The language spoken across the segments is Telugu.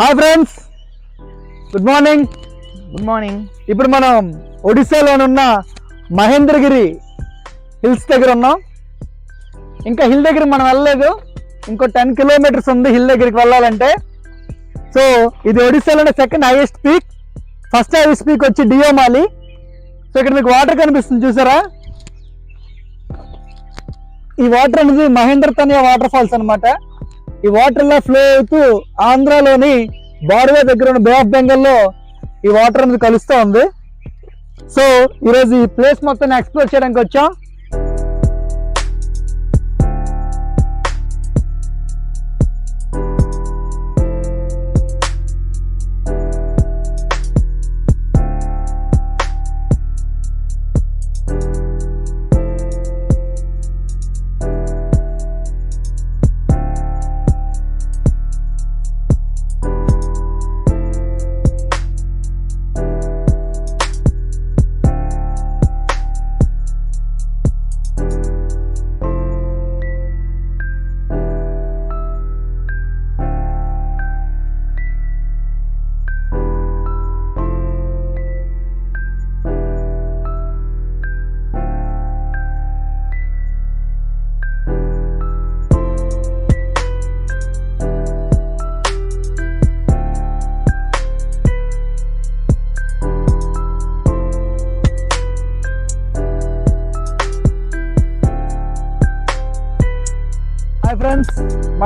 Hi friends good morning good morning ఇప్పుడు మనం ఒడిశాలోనున్న మహేంద్రగిరి హిల్స్ దగ్గర ఉన్నాం. ఇంకా హిల్ దగ్గర మనం వెళ్ళలేదు. ఇంకో టెన్ కిలోమీటర్స్ ఉంది హిల్ దగ్గరికి వెళ్ళాలంటే. సో ఇది ఒడిశాలోనే second highest peak first highest peak వచ్చి డియోమాలి సో ఇక్కడ మీకు వాటర్ కనిపిస్తుంది చూసారా? ఈ వాటర్ అనేది మహేంద్ర తనియా వాటర్ ఫాల్స్ అన్నమాట. ఈ వాటర్ లా ఫ్లో అవుతూ ఆంధ్రాలోని బార్వే దగ్గర ఉన్న బే ఆఫ్ బెంగాల్లో ఈ వాటర్ అనేది కలుస్తూ ఉంది. సో ఈరోజు ఈ ప్లేస్ మొత్తం ఎక్స్ప్లోర్ చేయడానికి వచ్చాం.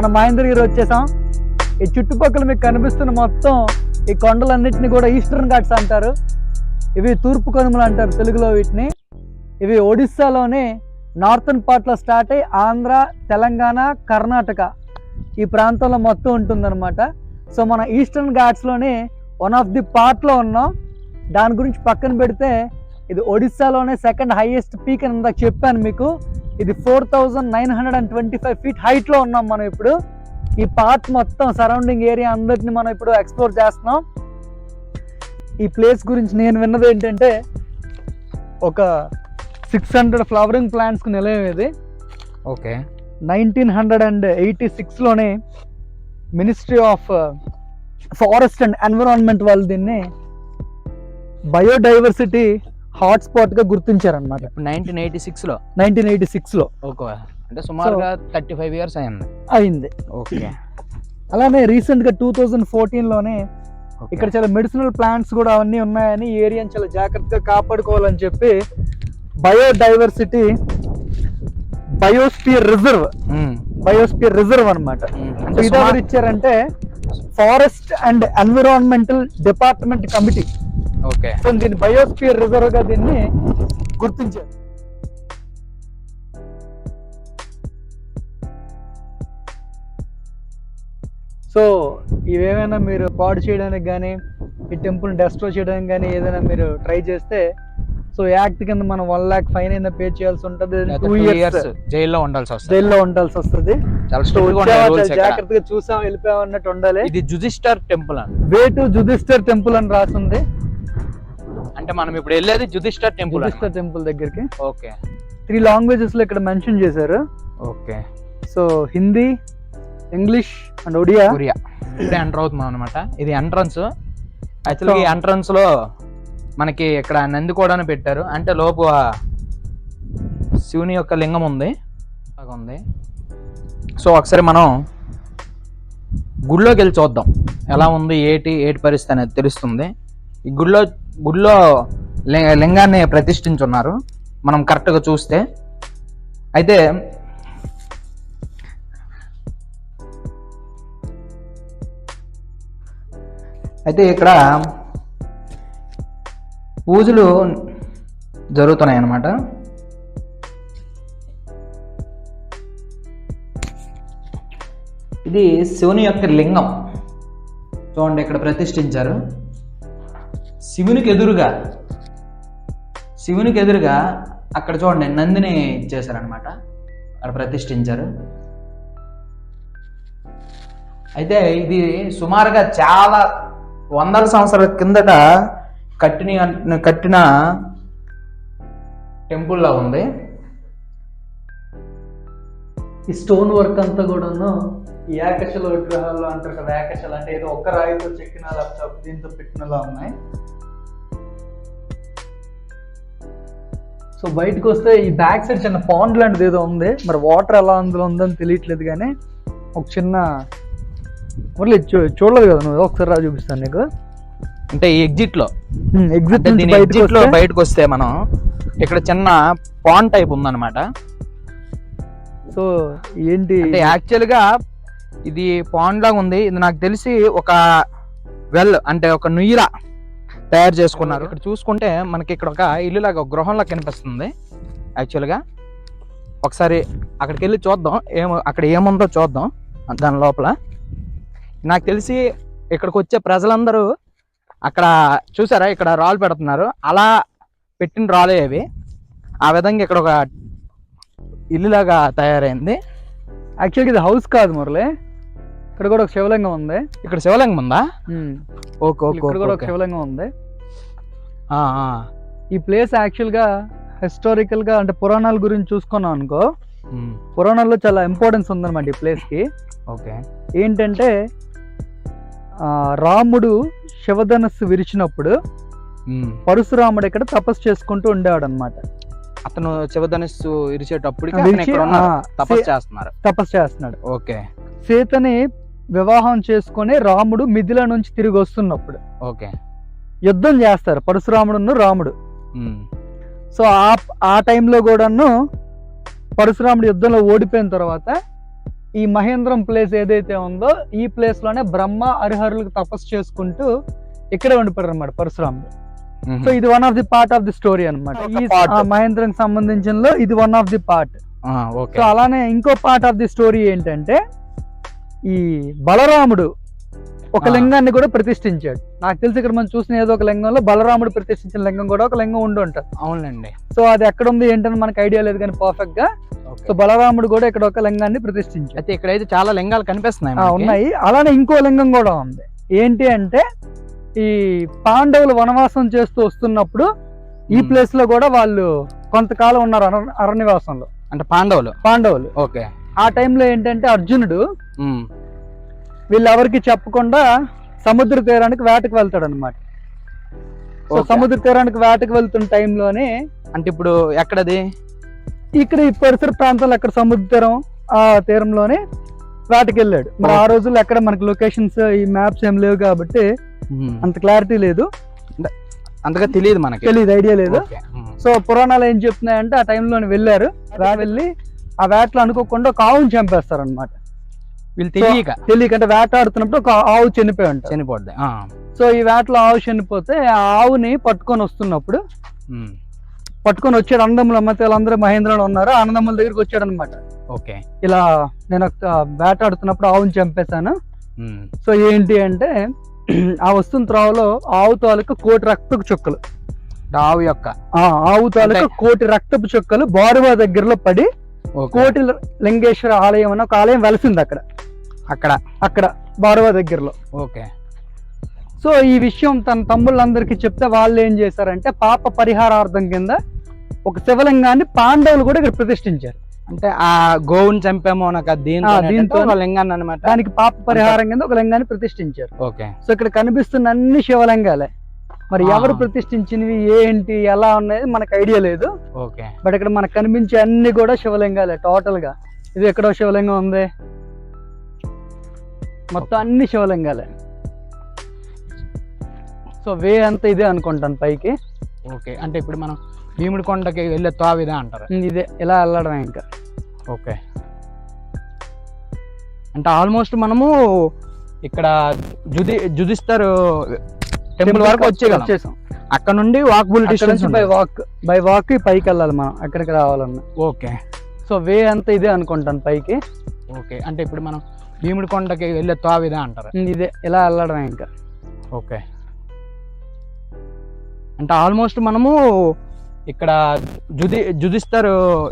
మనం మహేంద్రగిరి వచ్చేసాం. ఈ చుట్టుపక్కల మీకు కనిపిస్తున్న మొత్తం ఈ కొండలన్నింటినీ కూడా ఈస్టర్న్ ఘాట్స్ అంటారు. ఇవి తూర్పు కనుమలు అంటారు తెలుగులో వీటిని. ఇవి ఒడిస్సాలోనే నార్థన్ పార్ట్లో స్టార్ట్ అయ్యి ఆంధ్ర తెలంగాణ కర్ణాటక ఈ ప్రాంతంలో మొత్తం ఉంటుందన్నమాట. సో మన ఈస్టర్న్ ఘాట్స్లోనే వన్ ఆఫ్ ది పార్ట్లో ఉన్నాం. దాని గురించి పక్కన పెడితే ఇది ఒడిస్సాలోనే సెకండ్ హైయెస్ట్ పీక్ అని ఇందాక చెప్పాను మీకు. ఇది four thousand nine hundred and twenty five feet హైట్లో ఉన్నాం మనం ఇప్పుడు. ఈ పార్ట్ మొత్తం సరౌండింగ్ ఏరియా అందరిని మనం ఇప్పుడు ఎక్స్ప్లోర్ చేస్తున్నాం. ఈ ప్లేస్ గురించి నేను విన్నది ఏంటంటే ఒక సిక్స్ హండ్రెడ్ ఫ్లవరింగ్ ప్లాంట్స్కి నిలయం ఇది. Okay. Nineteen hundred and eighty సిక్స్లోనే ministry of forest and environment వాళ్ళు దీన్ని బయోడైవర్సిటీ హాట్స్పాట్గా గుర్తించారనమాట ఇప్పుడు నైన్టీన్ ఎయిటీ సిక్స్లో? నైన్టీన్ ఎయిటీ సిక్స్లో ఓకే. అంటే సుమారుగా థర్టీ ఫైవ్ ఇయర్స్ అయింది. అయింది. ఓకే. అలానే రీసెంట్గా టూ థౌజండ్ ఫోర్టీన్లోనే ఇక్కడ చాలా మెడిసినల్ ప్లాంట్స్ కూడా అవన్నీ ఉన్నాయని ఏరియాని చాలా జాగ్రత్తగా కాపాడుకోవాలని చెప్పి biodiversity biosphere reserve biosphere reserve అనమాట ఇచ్చారంటే forest and environmental department committee okay. So దీన్ని బయోస్పియర్ రిజర్వ్గా దీన్ని గుర్తించారు. సో ఇవేమైనా మీరు పాడు చేయడానికి కానీ ఈ టెంపుల్ డెస్ట్రాయ్ చేయడానికి కానీ ఏదైనా మీరు ట్రై చేస్తే సో యాక్ట్ కింద మనం వన్ లాక్ ఫైన్ అయినా పే చేయాల్సి ఉంటుంది. టూ ఇయర్స్ జైల్లో ఉండాల్సి వస్తుంది. జైల్లో ఉండాల్సి వస్తుంది. జాగ్రత్తగా చూసాం వెళ్ళిపోయాం అన్నట్టు ఉండాలి. ఇది జుజిస్టర్ టెంపుల్ అని వే టు జుదిస్టర్ టెంపుల్ అని రాసింది. అంటే మనం ఇప్పుడు వెళ్ళేది జుదిస్టర్ టెంపుల్ జుదిస్టర్ టెంపుల్ దగ్గరికి. ఓకే. త్రీ లాంగ్వేజెస్లో ఇక్కడ మెన్షన్ చేశారు. Okay. So Hindi English and Odia Korea ఇప్పుడే ఎంటర్ అవుతున్నాం అనమాట ఇది ఎంట్రన్స్ యాక్చువల్గా ఈ ఎంట్రన్స్లో మనకి ఇక్కడ నంది కూడా పెట్టారు. అంటే లోపు శివుని యొక్క లింగం ఉంది. ఉంది. సో ఒకసారి మనం గుడిలోకి వెళ్ళి చూద్దాం. ఎలా ఉంది ఏటి ఏటి పరిస్థితి అనేది తెలుస్తుంది. ఈ గుడిలో గుడిలో లింగాన్ని ప్రతిష్ఠించున్నారు. మనం కరెక్ట్గా చూస్తే. అయితే అయితే ఇక్కడ పూజలు జరుగుతున్నాయి అన్నమాట ఇది శివుని యొక్క లింగం. చూడండి ఇక్కడ ప్రతిష్ఠించారు. శివునికి ఎదురుగా శివునికి ఎదురుగా అక్కడ చూడండి నందిని చేశారనమాట అక్కడ ప్రతిష్ఠించారు. అయితే ఇది సుమారుగా చాలా వందల సంవత్సరాల కిందట కట్టిన కట్టిన టెంపుల్లా ఉంది. ఈ స్టోన్ వర్క్ అంతా కూడా ఈ ఏకశిల విగ్రహాలు అంటారు కదా ఏకశిల అంటే ఏదో ఒక్క రాయితో చెక్కిన లేకపోతే దీంతో పెట్టినలా ఉన్నాయి. సో బయటకు వస్తే ఈ బ్యాక్ సైడ్ చిన్న పాండ్ లాంటిది ఏదో ఉంది. మరి వాటర్ ఎలా అందులో ఉందని తెలియట్లేదు కానీ ఒక చిన్న చూ- చూడలేదు కదా నువ్వు? ఒకసారి రా చూపిస్తాను నీకు. అంటే ఈ ఎగ్జిట్లో. ఎగ్జిట్ ఎగ్జిట్లో బయటకు వస్తే మనం ఇక్కడ చిన్న పాండ్ టైప్ ఉందన్నమాట. సో ఏంటి అంటే యాక్చువల్గా ఇది పాండ్ లాగా ఉంది. ఇది నాకు తెలిసి ఒక వెల్ అంటే ఒక నుయ్యిలా తయారు చేసుకున్నారు. ఇక్కడ చూసుకుంటే మనకి ఇక్కడ ఒక ఇల్లు లాగా ఒక గృహంలా కనిపిస్తుంది. యాక్చువల్గా ఒకసారి అక్కడికి వెళ్ళి చూద్దాం. ఏమో అక్కడ ఏముందో చూద్దాం. దాని లోపల నాకు తెలిసి ఇక్కడికి వచ్చే ప్రజలందరూ అక్కడ చూసారా? ఇక్కడ రాళ్ళు పెడుతున్నారు. అలా పెట్టిన రాలే అవి. ఆ విధంగా ఇక్కడ ఒక ఇల్లులాగా తయారైంది. యాక్చువల్గా ఇది హౌస్ కాదు మురళి. ఇక్కడ కూడా ఒక శివలింగం ఉంది. ఇక్కడ శివలింగం ఉందా. ఓకే ఓకే ఇక్కడ కూడా ఒక. శివలింగం ఉంది. ఆ, ఆ. ఈ ప్లేస్ యాక్చువల్గా హిస్టారికల్గా అంటే పురాణాల గురించి చూసుకున్నాం అనుకో పురాణాల్లో చాలా ఇంపార్టెన్స్ ఉందన్నమాట ఈ ప్లేస్కి. ఓకే. ఏంటంటే ఆ, రాముడు శివధనస్సు విరిచినప్పుడు. పరశురాముడు ఇక్కడ తపస్సు చేసుకుంటూ ఉండేవాడు అనమాట అతను శివధనుస్సు ఉన్నారు. తపస్సు చేస్తున్నారు తపస్సు చేస్తున్నాడు. ఓకే. సీతని వివాహం చేసుకొని రాముడు మిథిల నుంచి తిరిగి వస్తున్నప్పుడు ఓకే. యుద్ధం చేస్తారు. పరశురాముడును రాముడు. సో ఆ ఆ టైంలో కూడాను పరశురాముడు యుద్ధంలో ఓడిపోయిన తర్వాత ఈ మహేంద్రం ప్లేస్ ఏదైతే ఉందో ఈ ప్లేస్లోనే బ్రహ్మ హరిహరులకు తపస్సు చేసుకుంటూ ఇక్కడే ఉండిపోయారు అనమాట పరశురాముడు. సో ఇది one of the part of the story అనమాట ఈ మహేంద్రం సంబంధించిన ఇది one of the part so అలానే ఇంకో పార్ట్ ఆఫ్ ది స్టోరీ ఏంటంటే ఈ బలరాముడు ఒక. లింగాన్ని కూడా ప్రతిష్ఠించాడు. నాకు తెలిసి ఇక్కడ మనం చూసిన ఏదో ఒక లింగంలో బలరాముడు ప్రతిష్ఠించిన లింగం కూడా ఒక లింగం ఉండి ఉంటుంది అవునండి సో అది ఎక్కడ ఉంది ఏంటని మనకు ఐడియా లేదు కానీ పర్ఫెక్ట్గా. సో బలరాముడు కూడా ఇక్కడ ఒక లింగాన్ని ప్రతిష్ఠించాడు. అయితే ఇక్కడైతే చాలా లింగాలు కనిపిస్తున్నాయి. ఉన్నాయి. అలానే ఇంకో లింగం కూడా ఉంది. ఏంటి అంటే ఈ పాండవులు వనవాసం చేస్తూ వస్తున్నప్పుడు ఈ. ప్లేస్లో కూడా వాళ్ళు కొంతకాలం ఉన్నారు అర- అరణ్యవాసంలో. అంటే పాండవులు? పాండవులు. ఓకే. ఆ టైంలో ఏంటంటే అర్జునుడు వీళ్ళెవరికి చెప్పకుండా సముద్ర తీరానికి వేటకు వెళ్తాడు అనమాట సో. సముద్ర తీరానికి వేటకు వెళ్తున్న టైంలోనే అంటే ఇప్పుడు ఎక్కడది? ఇక్కడ ఈ పరిసర ప్రాంతాల్లో అక్కడ సముద్ర తీరం ఆ తీరంలోనే వేటకి వెళ్ళాడు. మరి ఆ. రోజుల్లో ఎక్కడ మనకి లొకేషన్స్ ఈ మ్యాప్స్ ఏం లేవు కాబట్టి అంత క్లారిటీ లేదు. అంతగా తెలియదు మనకి. తెలియదు ఐడియా లేదు. సో పురాణాలు ఏం చెప్తున్నాయంటే ఆ టైంలోనే వెళ్ళారు. వెళ్ళి ఆ వేటలో అనుకోకుండా ఒక ఆవుని చంపేస్తారు అనమాట వీళ్ళు తెలియక. తెలియకంటే వేట ఆడుతున్నప్పుడు ఒక ఆవు చనిపోయి ఉంటుంది చనిపోద్ది. ఆ, సో ఈ వేటలో ఆవు చనిపోతే ఆ ఆవుని పట్టుకొని వస్తున్నప్పుడు ఉమ్, పట్టుకొని వచ్చాడు అన్నదమ్ములు అమ్మతే వాళ్ళందరూ మహేంద్రలో ఉన్నారు? అన్నదమ్ముల దగ్గరికి వచ్చాడు అనమాట ఓకే. ఇలా నేను ఒక వేట ఆడుతున్నప్పుడు ఆవుని చంపేశాను. ఉమ్, సో ఏంటి అంటే ఆ వస్తున్న త్రోవలో ఆవు తాలూకు కోటి రక్తపు చుక్కలు. ఆవు యొక్క. ఆ ఆవు తాలూకు అంటే- కోటి రక్తపు చుక్కలు బారువా దగ్గరలో పడి. కోటి లింగేశ్వర ఆలయం అని ఒక ఆలయం వెలిసింది అక్కడ. అక్కడ? అక్కడ బారువా దగ్గరలో. ఓకే. సో ఈ విషయం తన తమ్ముళ్ళందరికీ చెప్తే వాళ్ళు ఏం చేశారంటే పాప పరిహారార్థం కింద ఒక శివలింగాన్ని పాండవులు కూడా ఇక్కడ ప్రతిష్ఠించారు. అంటే ఆ గోవుని చంపాము నాకు దీంతో దీంతో లింగాన్ని అనమాట దానికి పాప పరిహారం కింద ఒక లింగాన్ని ప్రతిష్ఠించారు. ఓకే. సో ఇక్కడ కనిపిస్తున్న అన్ని శివలింగాలే. మరి. ఎవరు ప్రతిష్ఠించినవి ఏంటి ఎలా ఉన్నాయి మనకు ఐడియా లేదు. ఓకే. బట్ ఇక్కడ మనకు కనిపించే అన్ని కూడా శివలింగాలే టోటల్గా. ఇది ఎక్కడో శివలింగం ఉంది. మొత్తం అన్ని శివలింగాలే. సో వే అంతా ఇదే అనుకుంటాను పైకి. ఓకే. అంటే ఇప్పుడు మనం భీముడి కొండకి వెళ్ళే తావిదే అంటారు. ఇదే. ఇలా వెళ్ళడమే ఇంకా. ఓకే. అంటే ఆల్మోస్ట్ మనము ఇక్కడ జుది జుదిస్తారు టెంపుల్ వరకు వచ్చేసాం. అక్కడ నుండి వాక్బుల్ అక్కడ distance by walk by walk పైకి వెళ్ళాలి మనం. అక్కడికి రావాలన్నా. ఓకే. సో వే అంతా ఇదే అనుకుంటాను పైకి. ఓకే. అంటే ఇప్పుడు మనం భీముడి కొండకి వెళ్ళే తావిదే అంటారు. ఇదే. ఇలా వెళ్ళడమే ఇంకా. ఓకే. అంటే ఆల్మోస్ట్ మనము ఇక్కడ జుది జుదిస్తారు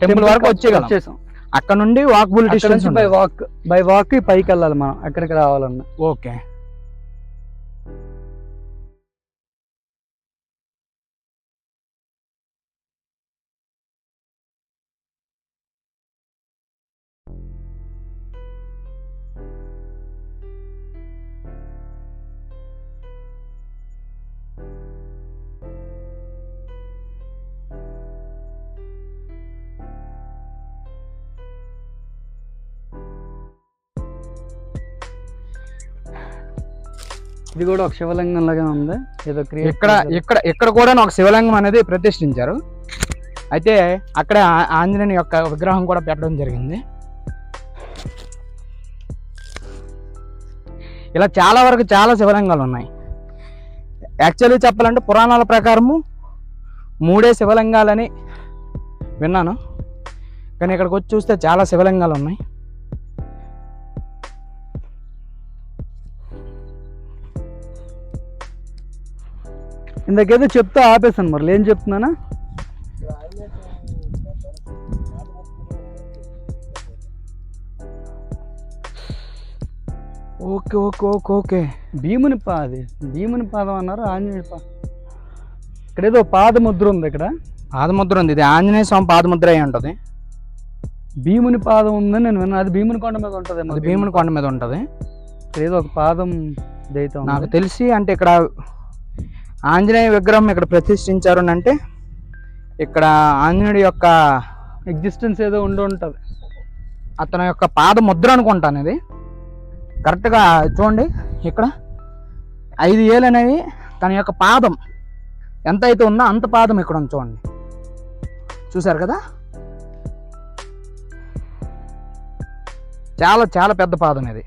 టెంపుల్ వరకు వచ్చేయగలం. వచ్చేసాం. అక్కడ నుండి వాక్బుల్ అక్కడ distance by walk by walk పైకి వెళ్ళాలి మనం. అక్కడికి రావాలన్నా. ఓకే. ఇది కూడా ఒక శివలింగం లాగా ఉంది. ఏదో ఇక్కడ ఇక్కడ ఇక్కడ కూడా ఒక శివలింగం అనేది ప్రతిష్ఠించారు. అయితే అక్కడ ఆంజనేయుని యొక్క విగ్రహం కూడా పెట్టడం జరిగింది. ఇలా చాలా వరకు చాలా శివలింగాలు ఉన్నాయి. యాక్చువల్లీ చెప్పాలంటే పురాణాల ప్రకారము మూడే శివలింగాలని విన్నాను. కానీ ఇక్కడికి వచ్చి చూస్తే చాలా శివలింగాలు ఉన్నాయి. ఇందాకేదో చెప్తా ఆపేసాను మరి. ఏం చెప్తున్నానా? Okay okay okay okay. భీముని పాది భీముని పాదం అన్నారు ఆంజనేయుడి పా ఇక్కడ ఏదో పాదముద్ర ఉంది ఇక్కడ. పాదముద్ర ఉంది. ఇది ఆంజనేయ స్వామి పాదముద్ర అయి ఉంటుంది. భీముని పాదం ఉందని నేను విన్నాను అది భీముని కొండ మీద ఉంటుంది అది భీముని కొండ మీద ఉంటుంది. ఇక్కడ ఏదో ఒక పాదం దైతం నాకు తెలిసి అంటే ఇక్కడ ఆంజనేయ విగ్రహం ఇక్కడ ప్రతిష్ఠించారు అంటే ఇక్కడ ఆంజనేయుడి యొక్క ఎగ్జిస్టెన్స్ ఏదో ఉండి ఉంటుంది. అతని యొక్క పాద ముద్ర అనుకుంటాను ఇది. కరెక్ట్గా చూడండి ఇక్కడ. ఐదు ఏళ్ళు అనేవి తన యొక్క పాదం. ఎంత అయితే ఉందో అంత పాదం ఇక్కడ ఉంది చూడండి. చూశారు కదా? చాలా చాలా పెద్ద పాదం ఇది.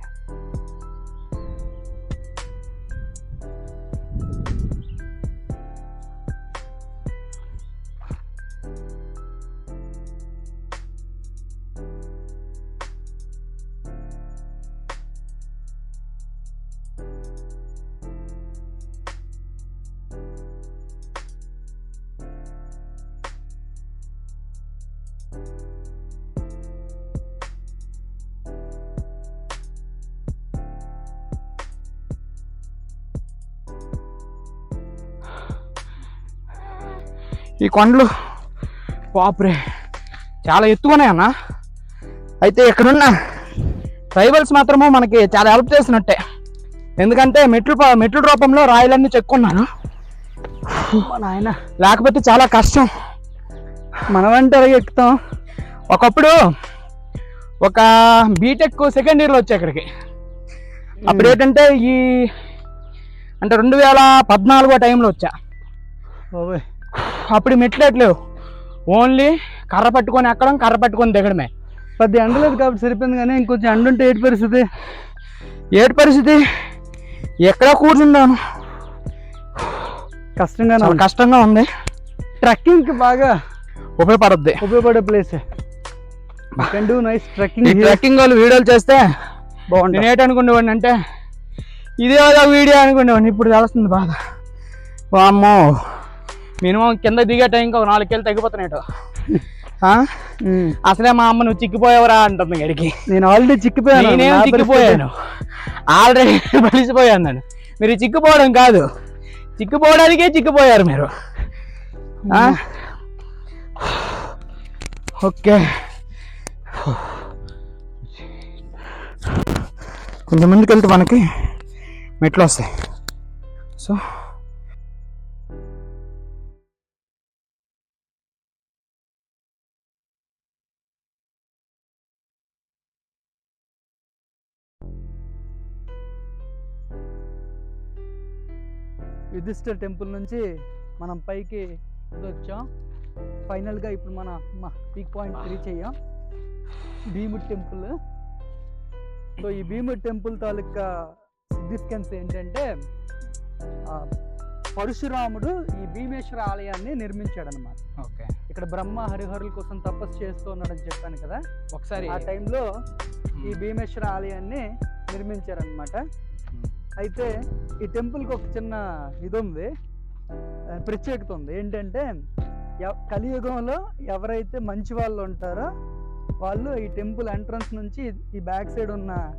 ఈ కొండలు పాపురే చాలా ఎత్తుగానే అన్న. అయితే ఇక్కడున్న ట్రైబల్స్ మాత్రము మనకి చాలా హెల్ప్ చేసినట్టే ఎందుకంటే మెట్లు మెట్ల రూపంలో రాయలన్నీ చెక్కున్నారు నాయన లేకపోతే చాలా కష్టం. మనమంటే అలాగే ఎక్కుతాం? ఒకప్పుడు ఒక బీటెక్ సెకండ్ ఇయర్లో వచ్చా ఇక్కడికి. అప్పుడు ఏంటంటే ఈ అంటే రెండు వేల పద్నాలుగో టైంలో వచ్చా. అప్పుడు మెట్లేట్లేవు ఓన్లీ కర్ర పట్టుకొని ఎక్కడం కర్ర పట్టుకొని దిగడమే. పెద్ద ఎండ లేదు కాబట్టి సరిపోయింది కానీ ఇంకొంచెం ఎండ ఉంటే ఏటి పరిస్థితి? ఏటి పరిస్థితి? ఎక్కడ కూర్చున్నాను. ఉంది. కష్టంగా ఉంది. ట్రెక్కింగ్కి బాగా ఉపయోగపడుద్ది. ఉపయోగపడే place. Can do nice trekking trekking వాళ్ళు వీడియోలు చేస్తే బాగుంటుంది. నేను ఏంటనుకునేవాడిని అంటే ఇదే వీడియో అనుకునేవాడిని. ఇప్పుడు తెలుస్తుంది బాధ అమ్మో మినిమం కింద దిగే టైంకి ఒక నాలుగు కేళ్ళు తగ్గిపోతున్నాయి ఉమ్. అసలే మా అమ్మ నువ్వు చిక్కిపోయావురా అంటుంది గడికి నేను ఆల్రెడీ చిక్కిపోయాను నేనేం చిక్కిపోయాను? ఆల్రెడీ బలిసిపోయాను నేను. మీరు చిక్కిపోవడం కాదు చిక్కిపోవడానికే చిక్కిపోయారు మీరు. ఆ? ఓకే. కొంచెం ముందుకు వెళ్తే మనకి మెట్లు వస్తాయి. సో యుధిష్ఠిర్ టెంపుల్ నుంచి మనం పైకి వచ్చాం. ఫైనల్గా ఇప్పుడు మన మా పీక్ పాయింట్ రీచ్ అయ్యాం. భీముడ్ టెంపుల్. సో ఈ భీముడ్ టెంపుల్ తాలూకా సిగ్నిఫికెన్స్ ఏంటంటే పరశురాముడు ఈ భీమేశ్వర ఆలయాన్ని నిర్మించాడు అనమాట ఓకే. ఇక్కడ బ్రహ్మ హరిహరుల కోసం తపస్సు చేస్తూ ఉన్నాడని చెప్పాను కదా. ఒకసారి ఆ టైంలో ఈ భీమేశ్వర ఆలయాన్ని నిర్మించారనమాట అయితే ఈ టెంపుల్కి ఒక చిన్న ఇది ఉంది ప్రత్యేకత ఉంది ఏంటంటే కలియుగంలో ఎవరైతే మంచి వాళ్ళు ఉంటారో వాళ్ళు ఈ టెంపుల్ ఎంట్రన్స్ నుంచి ఈ బ్యాక్ సైడ్ ఉన్న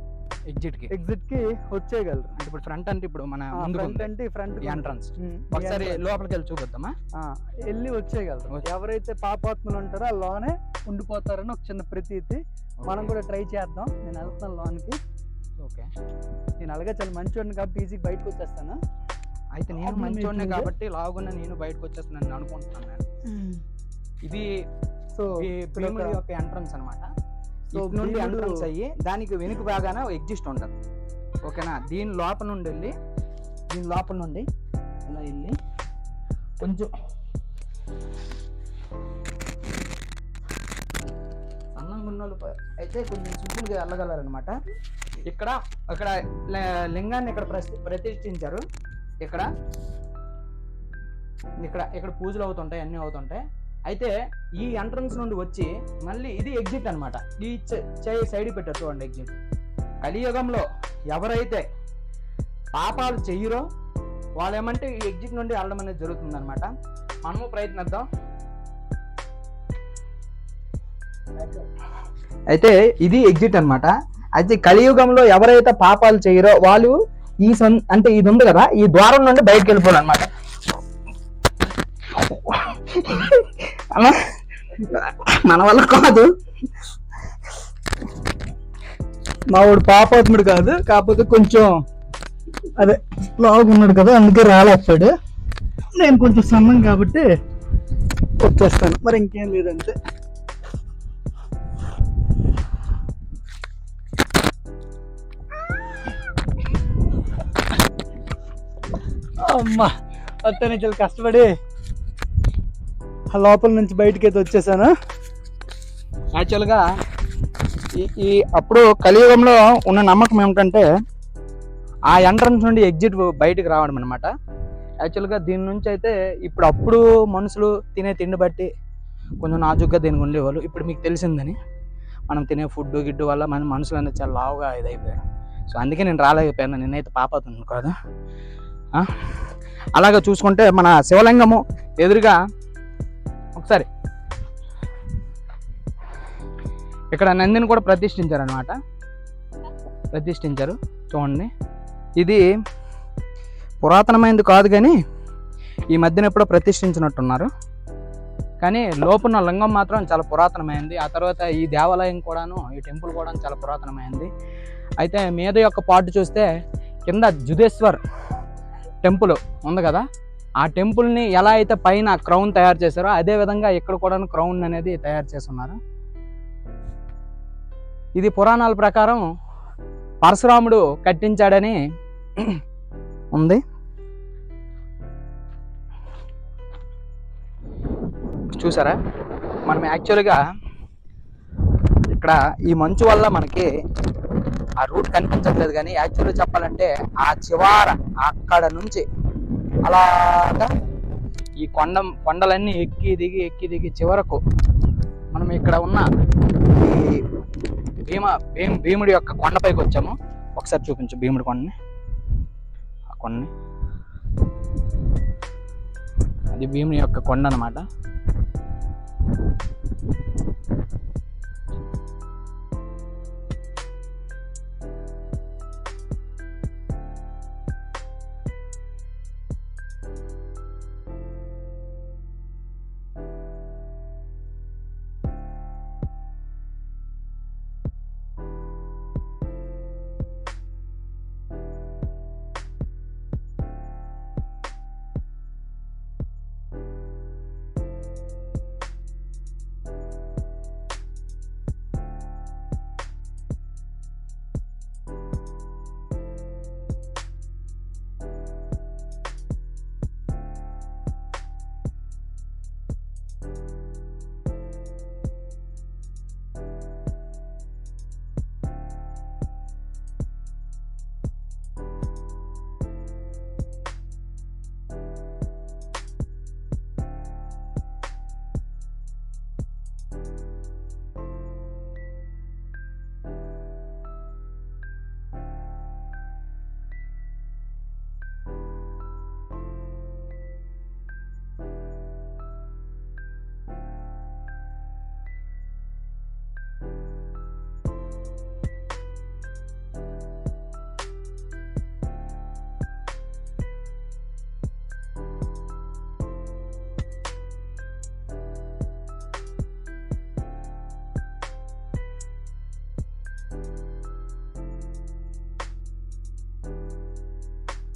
ఎగ్జిట్కి ఎగ్జిట్కి వచ్చేయగలరు. అంటే ఇప్పుడు ఫ్రంట్ అంటే ఇప్పుడు మన front అంటే ఫ్రంట్ ఎంట్రన్స్. ఒకసారి లోపలికి వెళ్ళి చూపిద్దామా? వెళ్ళి వచ్చేయగలరు. వచ్చే- ఎవరైతే పాపాత్ములు ఉంటారో ఆ లోనే ఉండిపోతారని ఒక చిన్న ప్రతీతి. మనం కూడా ట్రై చేద్దాం. నేను వెళ్తాను లోన్కి. ఓకే. నేను అలాగే చాలా మంచివాడిని కాబట్టి ఈజీగా బయటకు వచ్చేస్తాను? అయితే నేను ఏంటంటే- కాబట్టి లాగున్న నేను బయటకు వచ్చేస్తున్నాను నేను. అనుకుంటున్నాను నేను ఇది సో భీముడి యొక్క ఎంట్రన్స్ అన్నమాట. సో నుండి ఎంట్రన్స్ అయ్యి దానికి వెనుక బాగాన ఎగ్జిస్ట్ ఉంటుంది. ఓకేనా? దీని లోపల నుండి వెళ్ళి దీని లోపల నుండి ఇలా వెళ్ళి కొంచెం అన్నం ప- అయితే కొంచెం సింపుల్గా వెళ్ళగలరనమాట ఇక్కడ ఇక్కడ లింగాన్ని ఇక్కడ ప్రతిష్ఠించారు. ఇక్కడ ఇక్కడ ఇక్కడ పూజలు అవుతుంటాయి అన్నీ అవుతుంటాయి. అయితే ఈ ఎంట్రన్స్ నుండి వచ్చి మళ్ళీ ఇది ఎగ్జిట్ అన్నమాట. ఈ చేయి సైడ్ పెట్టారు చూడండి ఎగ్జిట్ కలియుగంలో ఎవరైతే పాపాలు చెయ్యరో వాళ్ళు ఏమంటే ఈ ఎగ్జిట్ నుండి వెళ్ళడం అనేది జరుగుతుంది అనమాట మనము ప్రయత్నిద్దాం. అయితే ఇది ఎగ్జిట్ అన్నమాట. అయితే కలియుగంలో ఎవరైతే పాపాలు చేయరో వాళ్ళు ఈ సొం అంటే ఇది ఉంది కదా ఈ ద్వారం నుండి బయటకు వెళ్ళిపోవాలి అనమాట మన వల్ల కాదు. మా వాడు పాపాత్ముడు కాదు కాకపోతే కొంచెం అదే లావుగా ఉన్నాడు కదా అందుకే రాలేస్తాడు నేను కొంచెం సన్నం కాబట్టి వచ్చేస్తాను. మరి ఇంకేం లేదంటే అమ్మా అత్తనే చాలా కష్టపడి ఆ లోపల నుంచి బయటికి అయితే వచ్చేసాను యాక్చువల్గా ఈ అప్పుడు కలియుగంలో ఉన్న నమ్మకం ఏమిటంటే ఆ ఎంట్రన్స్ నుండి ఎగ్జిట్ బయటకు రావడం అనమాట యాక్చువల్గా దీని నుంచి అయితే ఇప్పుడు అప్పుడు మనుషులు తినే తిండి బట్టి కొంచెం నాజుగ్గా దీనికి ఉండేవాళ్ళు. ఇప్పుడు మీకు తెలిసిందని మనం తినే ఫుడ్ గిడ్డు వల్ల మన మనుషులు అనేది చాలా లావుగా ఇదైపోయారు. సో అందుకే నేను రాలేకపోయాను. నేనైతే పాపవుతుంది కాదు. అలాగే చూసుకుంటే మన శివలింగము ఎదురుగా ఒకసారి. ఇక్కడ నందిని కూడా ప్రతిష్ఠించారు అనమాట ప్రతిష్ఠించారు. చూడండి. ఇది పురాతనమైనది కాదు కానీ ఈ మధ్యన ఎప్పుడో ప్రతిష్ఠించినట్టున్నారు. కానీ లోపున్న లింగం మాత్రం చాలా పురాతనమైంది. ఆ తర్వాత ఈ దేవాలయం కూడాను ఈ టెంపుల్ కూడా చాలా పురాతనమైంది. అయితే మీద యొక్క పార్ట్ చూస్తే కింద జుదేశ్వర్ టెంపుల్ ఉంది కదా ఆ టెంపుల్ని ఎలా అయితే పైన క్రౌన్ తయారు చేశారో అదే విధంగా ఇక్కడ కూడా క్రౌన్ అనేది తయారు చేస్తున్నారు. ఇది పురాణాల ప్రకారం పరశురాముడు కట్టించాడని ఉంది. చూసారా? మనం యాక్చువల్గా ఇక్కడ ఈ మంచు వల్ల మనకి ఆ రూట్ కనిపించట్లేదు కానీ యాక్చువల్గా చెప్పాలంటే ఆ చివార అక్కడ నుంచి అలాగా ఈ కొండ కొండలన్నీ ఎక్కి దిగి ఎక్కి దిగి చివరకు మనం ఇక్కడ ఉన్న ఈ భీమ భీమ్ భీముడి యొక్క కొండపైకి వచ్చాము. ఒకసారి చూపించు భీముడి కొండని. ఆ కొండని. అది భీముని యొక్క కొండ అనమాట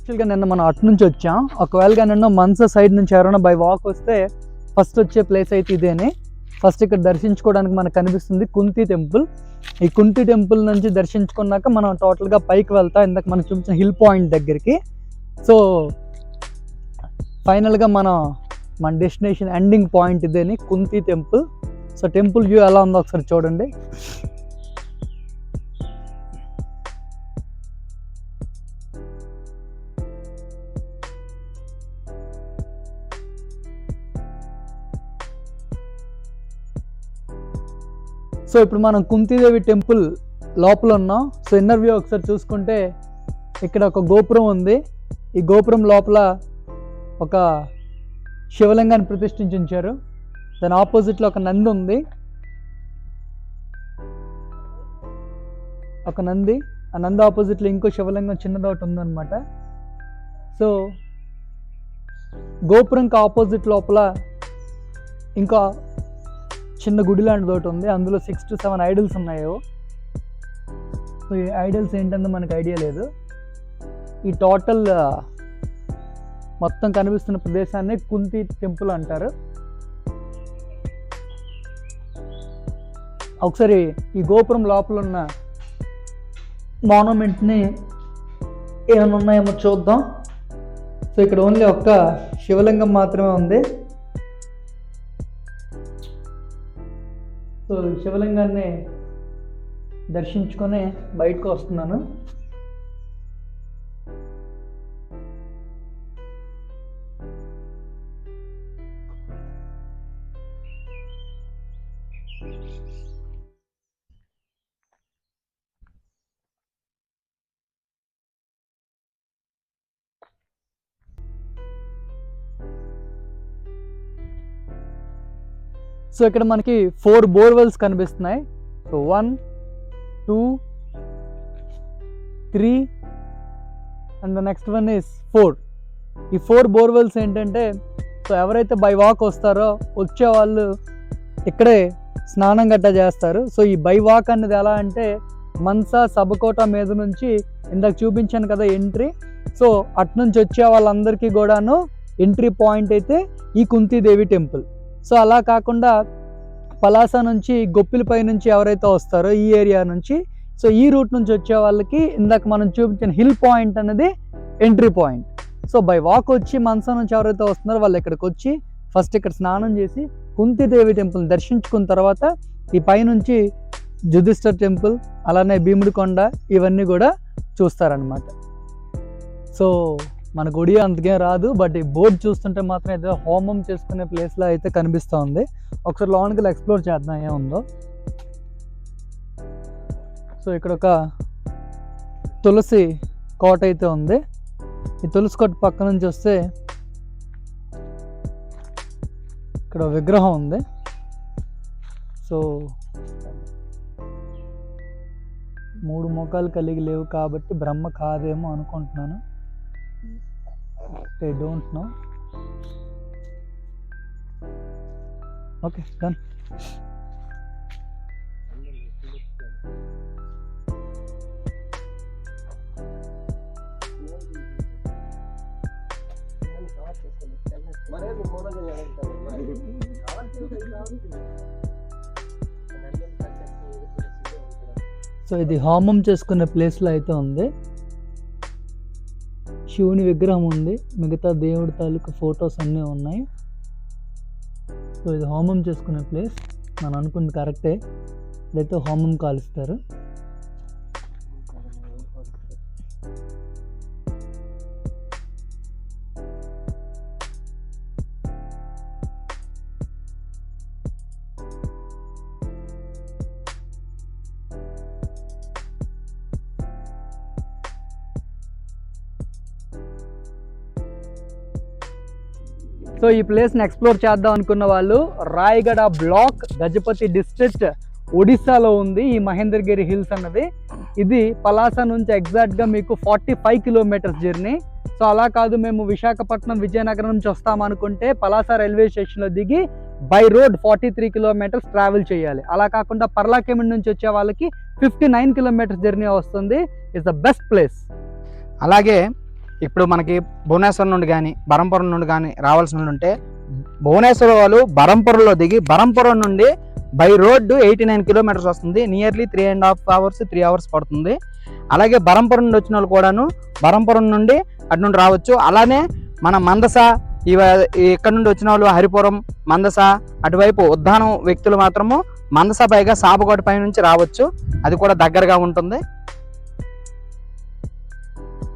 యాక్చువల్గా నిన్న మనం అటు నుంచి వచ్చాం. ఒకవేళగా నిన్న మనస సైడ్ నుంచి ఎవరైనా బై వాక్ వస్తే ఫస్ట్ వచ్చే ప్లేస్ అయితే ఇదేనే. ఫస్ట్ ఇక్కడ దర్శించుకోవడానికి మనకు కనిపిస్తుంది కుంతి టెంపుల్. ఈ కుంతి టెంపుల్ నుంచి దర్శించుకున్నాక మనం టోటల్గా పైకి వెళ్తాం. ఇందాక మనం చూపించిన హిల్ పాయింట్ దగ్గరికి. సో ఫైనల్గా మన మన destination ending point ఇదేని Kunti temple. So temple view ఎలా ఉందో ఒకసారి చూడండి. సో ఇప్పుడు మనం కుంతీదేవి టెంపుల్ లోపల ఉన్నాం. సో ఇన్నర్ వ్యూ ఒకసారి చూసుకుంటే ఇక్కడ ఒక గోపురం ఉంది. ఈ గోపురం లోపల ఒక శివలింగాన్ని ప్రతిష్ఠించి ఉంచారు దాని ఆపోజిట్లో ఒక నంది ఉంది. ఒక నంది. ఆ నంది ఆపోజిట్లో ఇంకో శివలింగం చిన్నది ఒకటి ఉందన్నమాట. సో గోపురంకి ఆపోజిట్ లోపల ఇంకా చిన్న గుడి లాంటిది ఒకటి ఉంది. అందులో సిక్స్ టు సెవెన్ ఐడల్స్ ఉన్నాయో సో ఈ ఐడల్స్ ఏంటంటే మనకు ఐడియా లేదు. ఈ టోటల్ మొత్తం కనిపిస్తున్న ప్రదేశాన్ని కుంతి టెంపుల్ అంటారు. ఒకసారి ఈ గోపురం లోపల ఉన్న మానుమెంట్ని ఏమైనా ఉన్నాయేమో చూద్దాం. సో ఇక్కడ ఓన్లీ ఒక్క శివలింగం మాత్రమే ఉంది. సో శివలింగాన్ని దర్శించుకొని బయటకు వస్తున్నాను. సో ఇక్కడ మనకి ఫోర్ బోర్వెల్స్ కనిపిస్తున్నాయి. So one two three and the next one is four. ఈ ఫోర్ బోర్వెల్స్ ఏంటంటే సో ఎవరైతే బై వాక్ వస్తారో వచ్చే వాళ్ళు ఇక్కడే స్నానం గట్ట చేస్తారు. సో ఈ బై వాక్ అనేది ఎలా అంటే మన్సా సబకోట మీద నుంచి ఇందాక చూపించాను కదా ఎంట్రీ. సో అటు నుంచి వచ్చే వాళ్ళందరికీ కూడాను ఎంట్రీ పాయింట్ అయితే ఈ కుంతీదేవి టెంపుల్. సో అలా కాకుండా పలాస నుంచి గొప్పిలపై నుంచి ఎవరైతే వస్తారో ఈ ఏరియా నుంచి సో ఈ రూట్ నుంచి వచ్చే వాళ్ళకి ఇందాక మనం చూపించిన హిల్ పాయింట్ అనేది entry point. So by walk వచ్చి మనసా నుంచి ఎవరైతే వస్తున్నారో వాళ్ళు ఇక్కడికి వచ్చి ఫస్ట్ ఇక్కడ స్నానం చేసి కుంతిదేవి టెంపుల్ దర్శించుకున్న తర్వాత ఈ పైనుంచి జుధిష్ఠర్ టెంపుల్ అలానే భీముడి కొండ ఇవన్నీ కూడా చూస్తారనమాట సో మన గుడి అంతకేం రాదు బట్ ఈ బోర్డు చూస్తుంటే మాత్రం ఏదో హోమం చేసుకునే ప్లేస్లో అయితే కనిపిస్తూ ఉంది. ఒకసారి లోనికి ఎక్స్ప్లోర్ చేద్దాం ఏముందో. సో ఇక్కడ ఒక తులసి కోట అయితే ఉంది. ఈ తులసి కోట పక్క నుంచి వస్తే ఇక్కడ విగ్రహం ఉంది. సో మూడు ముఖాలు కలిగి లేవు కాబట్టి బ్రహ్మ కాదేమో అనుకుంటున్నాను. I don't know okay done so ఇది హోమం చేసుకునే ప్లేస్లో అయితే ఉంది. శివుని విగ్రహం ఉంది. మిగతా దేవుడి తాలూకు ఫొటోస్ అన్నీ ఉన్నాయి. సో ఇది హోమం చేసుకునే ప్లేస్. మనం అనుకుంది కరెక్టే. ఇదైతే హోమం కాలుస్తారు. సో ఈ ప్లేస్ని ఎక్స్ప్లోర్ చేద్దాం అనుకున్న వాళ్ళు రాయగడ బ్లాక్ గజపతి డిస్ట్రిక్ట్ ఒడిస్సాలో ఉంది ఈ మహేంద్రగిరి హిల్స్ అన్నది. ఇది పలాస నుంచి ఎగ్జాక్ట్గా మీకు forty five kilometres journey. So అలా కాదు మేము విశాఖపట్నం విజయనగరం నుంచి వస్తామనుకుంటే పలాస రైల్వే స్టేషన్లో దిగి by road forty three kilometres travel చేయాలి. అలా కాకుండా పర్లాకేమిడ్ నుంచి వచ్చే వాళ్ళకి ఫిఫ్టీ నైన్ కిలోమీటర్స్ జర్నీ వస్తుంది. It's the best place. అలాగే ఇప్పుడు మనకి భువనేశ్వరం నుండి కానీ బరంపురం నుండి కానీ రావాల్సి నుండి ఉంటే భువనేశ్వరం వాళ్ళు బరంపురంలో దిగి బరంపురం నుండి by road eighty nine kilometres వస్తుంది. Nearly three and half hours three hours పడుతుంది. అలాగే బరంపురం నుండి వచ్చిన వాళ్ళు కూడాను బరంపురం నుండి అటు నుండి రావచ్చు. అలానే మన మందస ఇవ ఇక్కడ నుండి వచ్చిన వాళ్ళు హరిపురం మందస అటువైపు ఉద్దానం వ్యక్తులు మాత్రము మందస పైగా సాబుకోట పై నుంచి రావచ్చు. అది కూడా దగ్గరగా ఉంటుంది.